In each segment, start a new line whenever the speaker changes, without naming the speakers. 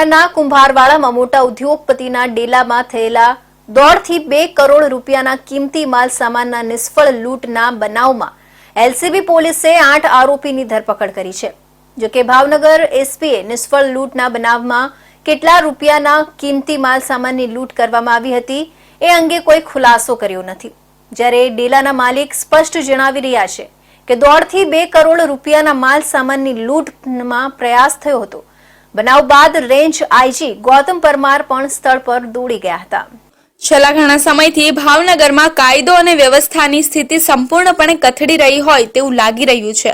શહેરના કુંભારવાડામાં મોટા ઉદ્યોગપતિના ડેલામાં થયેલા દોઢથી બે કરોડ રૂપિયાના કિંમતી માલ સામાનના નિષ્ફળ લૂંટના બનાવમાં એલસીબી પોલીસે આઠ આરોપીની ધરપકડ કરી છે. જોકે ભાવનગર એસપીએ નિષ્ફળ લૂંટના બનાવમાં કેટલા રૂપિયાના કિંમતી માલ સામાનની લૂંટ કરવામાં આવી હતી એ અંગે કોઈ ખુલાસો કર્યો નથી. જ્યારે ડેલાના માલિક સ્પષ્ટ જણાવી રહ્યા છે કે દોઢથી બે કરોડ રૂપિયાના માલ સામાનની લૂંટમાં પ્રયાસ થયો હતો બનાવ બાદ રેન્જ આઈજી ગૌતમ પરમાર પણ સ્થળ પર દોડી ગયા હતા.
છેલ્લા ઘણા સમયથી ભાવનગરમાં કાયદો અને વ્યવસ્થાની સ્થિતિ સંપૂર્ણપણે કથળી રહી હોય તેવું લાગી રહ્યું છે.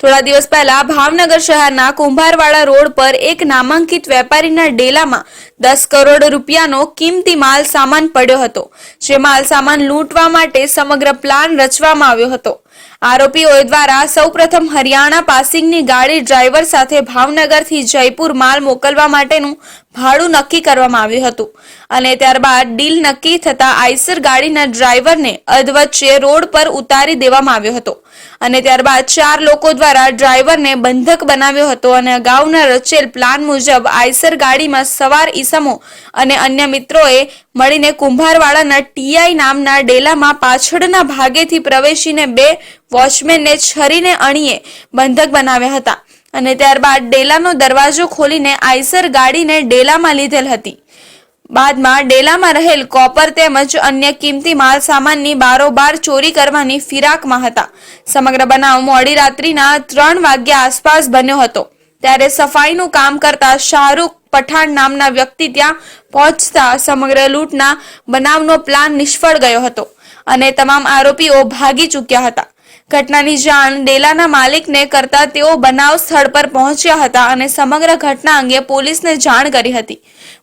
થોડા દિવસ પહેલા ભાવનગર શહેરના કુંભારવાડા રોડ પર એક નામાંકિત વેપારીના ડેલામાં દસ કરોડ રૂપિયાનો કિંમતી માલ સામાન પડ્યો હતો, જે માલ સામાન લૂંટવા માટે સમગ્ર પ્લાન રચવામાં આવ્યો હતો. આરોપીઓ દ્વારા સૌપ્રથમ હરિયાણા પાસિંગની ગાડી ડ્રાઈવર સાથે ભાવનગરથી જયપુર માલ મોકલવા માટેનું ભાડું નક્કી કરવામાં આવ્યું હતું. અને ત્યારબાદ ડીલ નક્કી થતા આઈસર ગાડીના ડ્રાઈવરને અધવચ્ચે રોડ પર ઉતારી દેવામાં આવ્યો હતો. અને ત્યારબાદ ચાર લોકો દ્વારા ડ્રાઈવરને બંધક બનાવ્યો હતો અને અગાઉના રચેલ પ્લાન મુજબ આઈસર ગાડીમાં સવાર ઈસમો અને અન્ય મિત્રોએ મળીને કુંભારવાડાના ટીઆઈ નામના ડેલામાં પાછળના ભાગેથી પ્રવેશીને બે વોચમેનને છરીને અણીએ બંધક બનાવ્યા હતા અને ત્યારબાદ ડેલાનો દરવાજો ખોલીને આઈસર ગાડીને ડેલામાં લીધેલ હતી. બાદમાં ડેલામાં રહેલ કોપર તેમજ અન્ય કિંમતી માલ સામાનની બારોબાર ચોરી કરવાની ફિરાકમાં હતા. સમગ્ર બનાવ મોડી રાત્રિના ત્રણ વાગ્યા આસપાસ બન્યો હતો. ત્યારે સફાઈનું કામ કરતા શાહરૂખ પઠાણ નામના વ્યક્તિ ત્યાં પહોંચતા સમગ્ર લૂંટના બનાવનો પ્લાન નિષ્ફળ ગયો હતો અને તમામ આરોપીઓ ભાગી ચૂક્યા હતા. ઘટનાની જાણ ડેલાના માલિકને કરતા તેઓ બનાવ સ્થળ પર પહોંચ્યા હતા અને સમગ્ર ઘટના અંગે પોલીસને જાણ કરી હતી.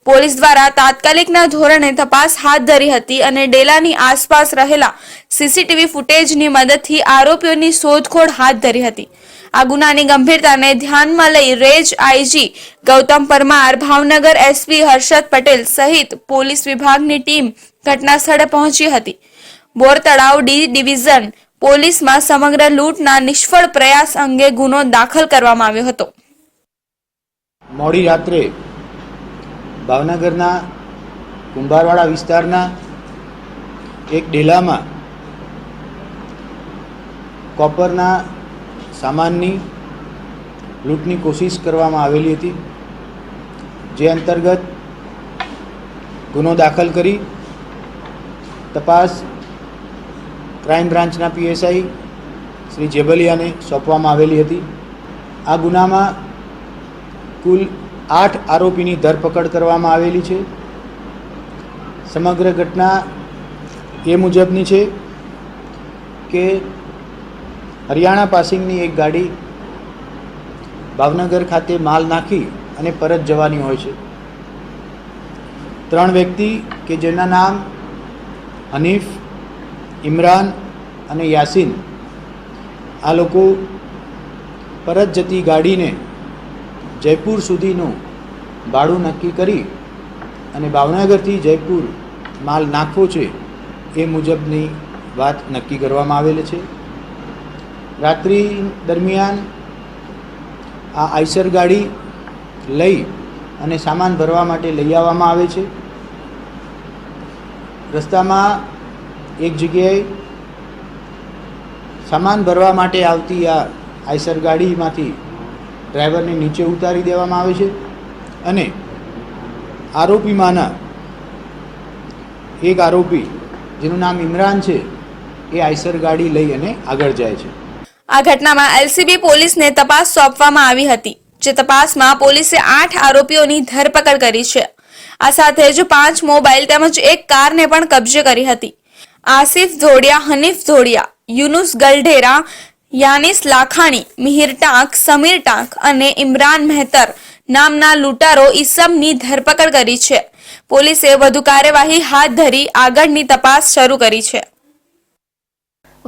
પોલીસ દ્વારા તાત્કાલિકના ધોરણે તપાસ હાથ ધરી હતી અને ડેલાની આસપાસ રહેલા સીસીટીવી ફૂટેજની મદદથી આરોપીઓની શોધખોળ હાથ ધરી હતી. આ ગુનાની ગંભીરતાને ધ્યાનમાં લઈ range IG Gautam Parmar, Bhavnagar SP Harshad Patel સહિત પોલીસ વિભાગની ટીમ ઘટના સ્થળે પહોંચી હતી. બોર તળાવ ડી ડિવિઝન પોલીસમાં સમગ્ર લૂંટના નિષ્ફળ પ્રયાસ અંગે ગુનો દાખલ કરવામાં આવ્યો હતો.
મોડી રાત્રે ભાવનગરના કુંભારવાડા વિસ્તારના એક ડેલામાં કોપરના સામાનની લૂંટની કોશિશ કરવામાં આવેલી હતી, જે અંતર્ગત ગુનો દાખલ કરી તપાસ ક્રાઇમ બ્રાન્ચના પીએસઆઈ શ્રી જેબલિયાને સોંપવામાં આવેલી હતી. આ ગુનામાં કુલ આઠ આરોપીની ધરપકડ કરવામાં આવેલી છે. સમગ્ર ઘટના એ મુજબની છે કે હરિયાણા પાસિંગની એક ગાડી ભાવનગર ખાતે માલ નાખી અને પરત જવાની હોય છે. ત્રણ વ્યક્તિ કે જેના નામ હનીફ ઇમરાન અને યાસીન આ લોકો પરત જતી ગાડીને જયપુર સુધીનું ભાડું નક્કી કરી અને ભાવનગરથી જયપુર માલ નાખવો છે એ મુજબની વાત નક્કી કરવામાં આવેલી છે. રાત્રિ દરમિયાન આ આઈસર ગાડી લઈ અને સામાન ભરવા માટે લઈ આવવામાં આવે છે. રસ્તામાં એક જગ્યાએ સામાન ભરવા માટે આવતી આ આઈસર ગાડીમાંથી ડ્રાઈવરને નીચે ઉતારી દેવામાં આવે છે અને આરોપીમાંના એક આરોપી, જેનું નામ ઇમરાન છે, એ આઈસર ગાડી લઈ અને આગળ જાય છે.
આ ઘટનામાં એલસીબી પોલીસને તપાસ સોંપવામાં આવી હતી, જે તપાસમાં પોલીસે આઠ આરોપીઓની ધરપકડ કરી છે. આ સાથે જ પાંચ મોબાઈલ તેમજ એક કારને પણ કબજે કરી હતી. આસિફ ધોડિયા હનીફ ધોડિયા યુનુસ ગલઢેરા યાનિસ લાખાણી મિહિર ટાંક સમીર ટાંક અને ઇમરાન મહેતર નામના લૂંટારો ઈસમની ધરપકડ કરી છે. પોલીસે વધુ કાર્યવાહી હાથ ધરી આગળની તપાસ શરૂ કરી છે.